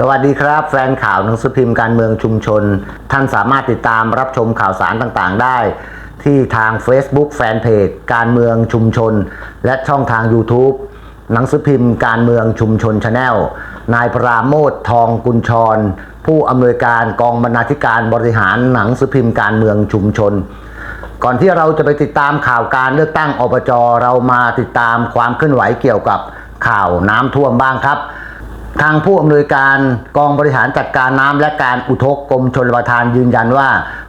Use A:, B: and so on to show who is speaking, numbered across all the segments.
A: สวัสดีครับ แฟนข่าวหนังสือพิมพ์การเมืองชุมชน ท่านสามารถติดตามรับชมข่าวสารต่างๆ ได้ ที่ทาง Facebook Fanpage การเมืองชุมชน และช่องทาง YouTube หนังสือพิมพ์การเมืองชุมชนชาแนลนายปราโมททองกุญชร ผู้อำนวยการกองบรรณาธิการบริหารหนังสือพิมพ์การเมืองชุมชน ก่อนที่เราจะไปติดตามข่าวการเลือกตั้งอบจเรามาติดตามความเคลื่อนไหวเกี่ยวกับข่าวน้ำท่วมบ้างครับ ทางผู้อำนวยการกองบริหารจัดการน้ำและการอุทกกรมชลประทานยืนยันว่า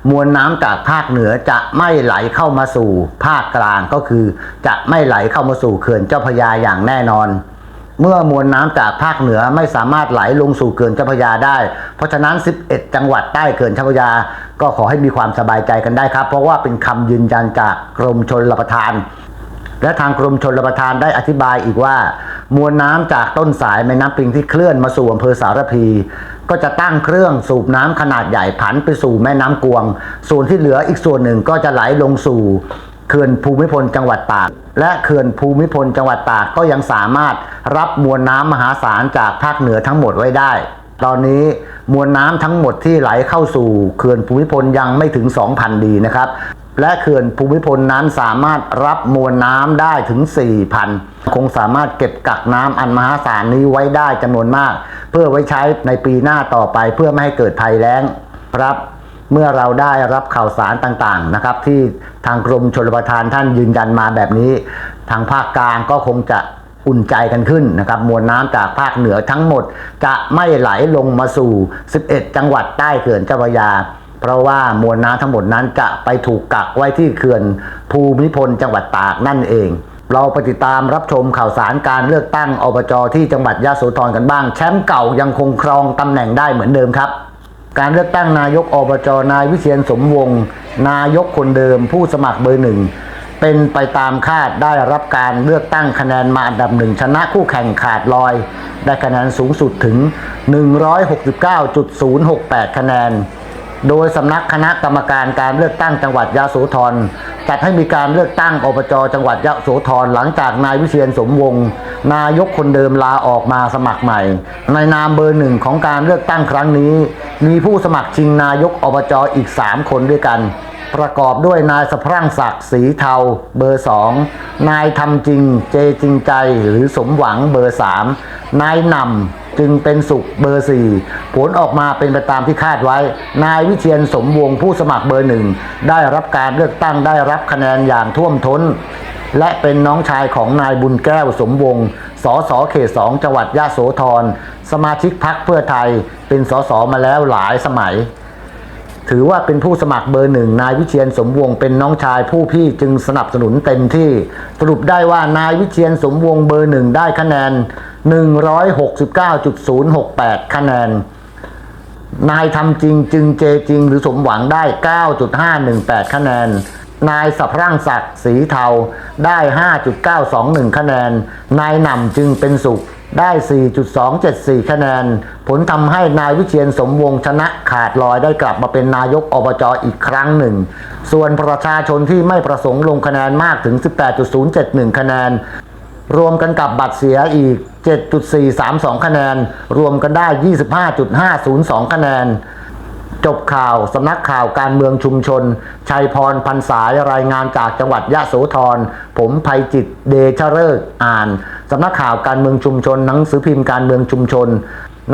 A: มวลน้ำจากภาคเหนือจะไม่ไหลเข้ามาสู่ภาคกลางก็คือ จะไม่ไหลเข้ามาสู่เขื่อนเจ้าพระยาอย่างแน่นอน เมื่อมวลน้ำจากภาคเหนือไม่สามารถไหลลงสู่เขื่อนเจ้าพระยาได้ เพราะฉะนั้น 11 จังหวัดใต้เขื่อนเจ้าพระยา ก็ขอให้มีความสบายใจกันได้ครับ เพราะว่าเป็นคำยืนยันจากกรมชลประทาน และทางกรมชลประทานได้อธิบายอีกว่า มวลน้ำจากต้นสายแม่น้ำปิงที่เคลื่อนมาสู่อำเภอสารพี ก็จะตั้งเครื่องสูบน้ำขนาดใหญ่ผันไปสู่แม่น้ำกวง ส่วนที่เหลืออีกส่วนหนึ่งก็จะไหลลงสู่เขื่อนภูมิพลจังหวัดตาก และเขื่อนภูมิพลจังหวัดตากก็ยังสามารถรับมวลน้ำมหาศาลจากภาคเหนือทั้งหมดไว้ได้ ตอนนี้มวลน้ำทั้งหมดที่ไหลเข้าสู่เขื่อนภูมิพลยังไม่ถึง 2,000 ดีนะครับ และเขื่อนภูมิพลนั้นสามารถรับมวลน้ำได้ถึง 4,000 คงสามารถเก็บกักน้ำอันมหาศาลนี้ไว้ได้จำนวนมาก เพื่อไว้ใช้ในปีหน้าต่อไปเพื่อไม่ให้เกิดภัยแล้งครับเมื่อเราได้รับข่าวสารต่างๆนะครับ ที่ทางกรมชลประทานท่านยืนยันมาแบบนี้ ทางภาคกลางก็คงจะอุ่นใจกันขึ้นนะครับ มวลน้ำจากภาคเหนือทั้งหมด จะไม่ไหลลงมาสู่ 11 จังหวัดใต้เขื่อนเจ้าพระยา เพราะว่ามวลน้ำทั้งหมดนั้นจะไปถูกกักไว้ที่เขื่อนภูมิพลจังหวัดตากนั่นเอง เราไปติดตามรับชมข่าวสารการเลือกตั้งอบจที่จังหวัดยะโสธรกันบ้าง แชมป์เก่ายังคงครองตำแหน่งได้เหมือนเดิมครับ การเลือกตั้งนายกอบจนายวิเชียนสมวงศ์นายกคนเดิม ผู้สมัครเบอร์หนึ่งเป็นไปตามคาดได้รับการเลือกตั้งคะแนนมาอันดับหนึ่งชนะคู่แข่งขาดลอย ได้คะแนนสูงสุดถึง 169.068 คะแนน โดยสำนักคณะกรรมการการเลือกตั้งจังหวัดยะโสธรจัดให้มีการเลือกตั้งอบจจังหวัดยะโสธรหลังจากนายวิเชียนสมวงศ์นายกคนเดิมลาออกมาสมัครใหม่ ในนามเบอร์หนึ่งของการเลือกตั้งครั้งนี้ มีผู้สมัครชิงนายกอบจอีก 3 คนด้วยกัน ประกอบด้วยนายสะพรั่งศักดิ์ศรีเทาเบอร์ 2 นายทำจริงเจจริงใจหรือสมหวังเบอร์ 3 นายนำจึงเป็นสุขเบอร์ 4 ผลออกมาเป็นไปตามที่คาดไว้ นายวิเชียนสมวงศ์ผู้สมัครเบอร์หนึ่งได้รับการเลือกตั้งได้รับคะแนนอย่างท่วมท้น และเป็นน้องชายของนายบุญแก้วสมวงศ์สสเขตสองจังหวัดยะโสธรสมาชิกพักเพื่อไทยเป็นสสมาแล้วหลายสมัย ถือว่าเป็นผู้สมัครเบอร์หนึ่งนายวิเชียนสมวงศ์เป็นน้องชายผู้พี่จึงสนับสนุนเต็มที่ สรุปได้ว่านายวิเชียนสมวงศ์เบอร์หนึ่งได้คะแนน 169.068 คะแนน นายทำจริงจึงเจจริงหรือสมหวังได้ 9.518 คะแนนนายสับร่างศักดิ์สีเทาได้ 5.921 คะแนน นายหน่ำจึงเป็นสุข ได้ 4.274 คะแนน ผลทำให้นายวิเชียนสมวงศ์ชนะขาดลอยได้กลับมาเป็นนายกอบจอีกครั้งหนึ่ง ส่วนประชาชนที่ไม่ประสงค์ลงคะแนนมากถึง 18.071 คะแนน รวมกันกับบัตรเสียอีก 7.432 คะแนน รวมกันได้ 25.502 คะแนน จบข่าวสำนักข่าวการเมืองชุมชน ชัยพรพันสายรายงานจากจังหวัดยะโสธร ผมภัยจิตเดชเริกอ่าน สำนักข่าวการเมืองชุมชน หนังสือพิมพ์การเมืองชุมชน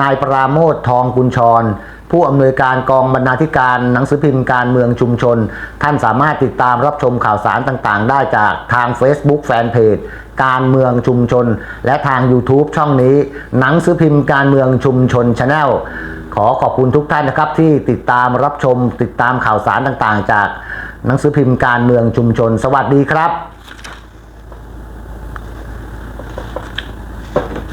A: นายปราโมททองกุญชร ผู้อำนวยการกองบรรณาธิการหนังสือพิมพ์การเมืองชุมชน ท่านสามารถติดตามรับชมข่าวสารต่างๆ ได้จากทาง Facebook Fanpage การเมืองชุมชน และทาง YouTube ช่องนี้ หนังสือพิมพ์การเมืองชุมชน Channel ขอขอบคุณทุกท่านนะครับที่ติดตามรับชมติดตามข่าวสารต่างๆ จากหนังสือพิมพ์การเมืองชุมชน สวัสดีครับ Jungle.